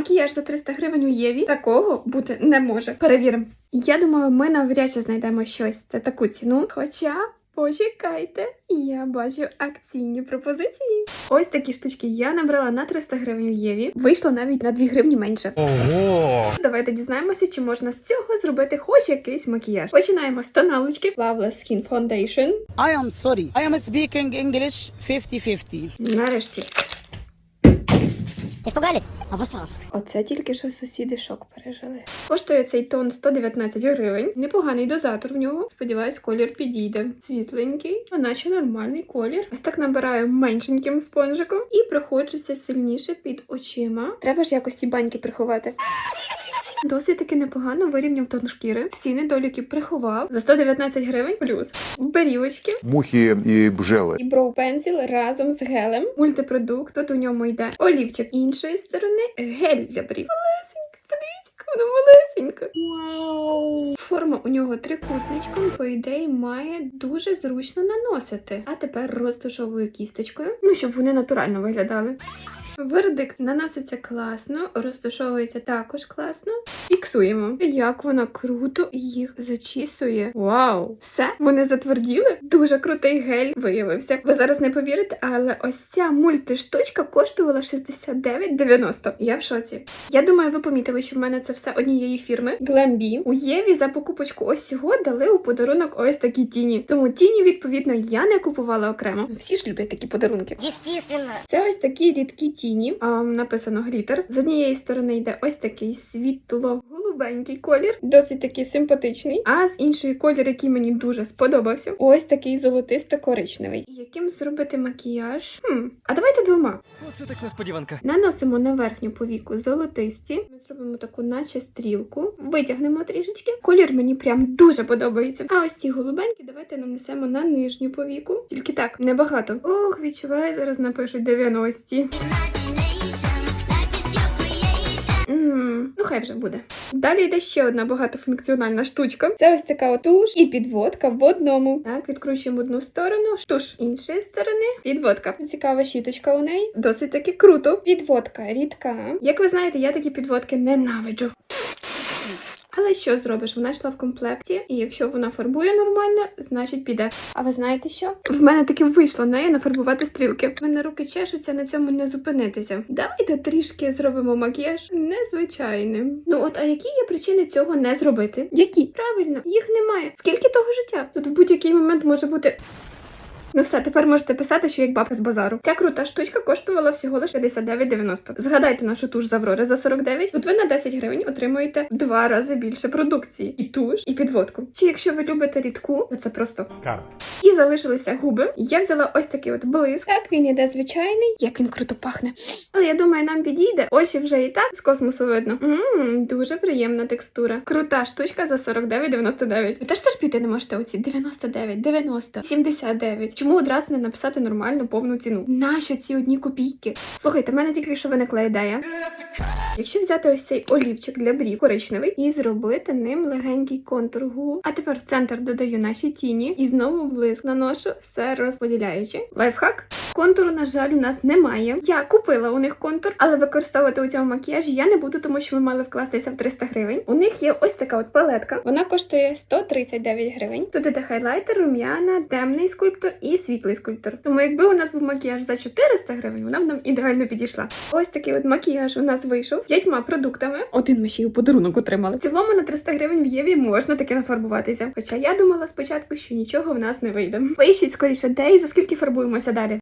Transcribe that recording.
Макіяж за 300 гривень у Єві такого бути не може. Перевіримо. Я думаю, ми навряд чи знайдемо щось за таку ціну. Хоча. Почекайте, я бачу акційні пропозиції. Ось такі штучки я набрала на 300 гривень в Єві. Вийшло навіть на 2 гривні менше. Ого! Давайте дізнаємося, чи можна з цього зробити хоч якийсь макіяж. Починаємо з тоналочки Loveless Skin Foundation. I am sorry. I am speaking English 50-50. Нарешті, Испугались? Обоссалась. оце тільки що сусіди шок пережили. Коштує цей тон 119 гривень. Непоганий дозатор в нього. Сподіваюсь, колір підійде. Світленький, а наче нормальний колір. Ось так набираю меншеньким спонжиком і проходжуся сильніше під очима. Треба ж якось ці баньки приховати. Досить таки непогано вирівняв тон шкіри. Всі недоліки приховав за 119 гривень плюс. Берівочки мухи і бжели. і Pencil разом з гелем. Мультипродукт. Тут у ньому йде олівчик іншої сторони, гель для брів. Малесенька, подивіться, вона малесенька. Вау! Форма у нього трикутничком, по ідеї, має дуже зручно наносити. А тепер розташовую кісточкою, ну щоб вони натурально виглядали. Вердикт наноситься класно, розташовується також класно. Фіксуємо. Як вона круто їх зачісує. Вау! Все, вони затверділи. Дуже крутий гель виявився. Ви зараз не повірите, але ось ця мультиштучка коштувала 69,90. Я в шоці. Я думаю, ви помітили, що в мене це все однієї фірми Glambi. У Єві за покупочку ось цього дали у подарунок ось такі тіні. Тому тіні, відповідно, я не купувала окремо. Всі ж люблять такі подарунки. Естественно. Це ось такі рідкі тіні. А, написано глітер. З однієї сторони йде ось такий світло-голубенький колір, досить такий симпатичний. А з іншої колір, який мені дуже сподобався, ось такий золотисто-коричневий. Яким зробити макіяж? Хм, а давайте двома. Оце так несподіванка. Наносимо на верхню повіку золотисті. Ми зробимо таку, наче стрілку. Витягнемо трішечки. Колір мені прям дуже подобається. А ось ці голубенькі давайте нанесемо на нижню повіку. Тільки так, небагато. Ох, відчуваю, зараз напишуть 90. Хай вже буде. Далі йде ще одна багатофункціональна штучка. Це ось така туш і підводка в одному. Так, відкручуємо одну сторону, туш іншої сторони, підводка. Цікава щіточка у неї. Досить таки круто. Підводка рідка. Як ви знаєте, я такі підводки ненавиджу. Але що зробиш? Вона йшла в комплекті, і якщо вона фарбує нормально, значить піде. А ви знаєте що? В мене таки вийшло нею нафарбувати стрілки. В мене руки чешуться на цьому не зупинитися. Давайте трішки зробимо макіяж незвичайним. Ну от, а які є причини цього не зробити? Які? Правильно, їх немає. Скільки того життя? Тут в будь-який момент може бути. Ну все, тепер можете писати, що як бабка з базару. Ця крута штучка коштувала всього лише 59,90. Згадайте нашу туш з Аврори за 49. Тут ви на 10 гривень отримуєте два рази більше продукції. І туш, і підводку. Чи якщо ви любите рідку, то це просто Скарб. і залишилися губи. Я взяла ось такий от блиск. Так він іде звичайний, як він круто пахне. Але я думаю, нам підійде. Очі вже і так з космосу видно. Ммм, дуже приємна текстура. Крута штучка за 49,99. Ви теж терпіти не можете оці 99, 90, 79. Чому одразу не написати нормальну повну ціну? Нащо ці одні копійки? Слухайте, в мене тільки що виникла ідея. Якщо взяти ось цей олівчик для брів коричневий і зробити ним легенький контур губ, а тепер в центр додаю наші тіні і знову блиск наношу, все розподіляючи. Лайфхак. Контуру, на жаль, у нас немає. Я купила у них контур, але використовувати у цьому макіяжі я не буду, тому що ми мали вкластися в 300 гривень. У них є ось така от палетка. Вона коштує 139 гривень. Тут іде хайлайтер, рум'яна, темний скульптор і світлий скульптор. Тому якби у нас був макіяж за 400 гривень, вона б нам ідеально підійшла. Ось такий от макіяж у нас вийшов п'ятьма продуктами. Один ми ще й у подарунок отримали. В цілому на 300 гривень в Єві можна таки нафарбуватися. Хоча я думала спочатку, що нічого в нас не вийде. Поїщіть скоріше, де і за скільки фарбуємося далі.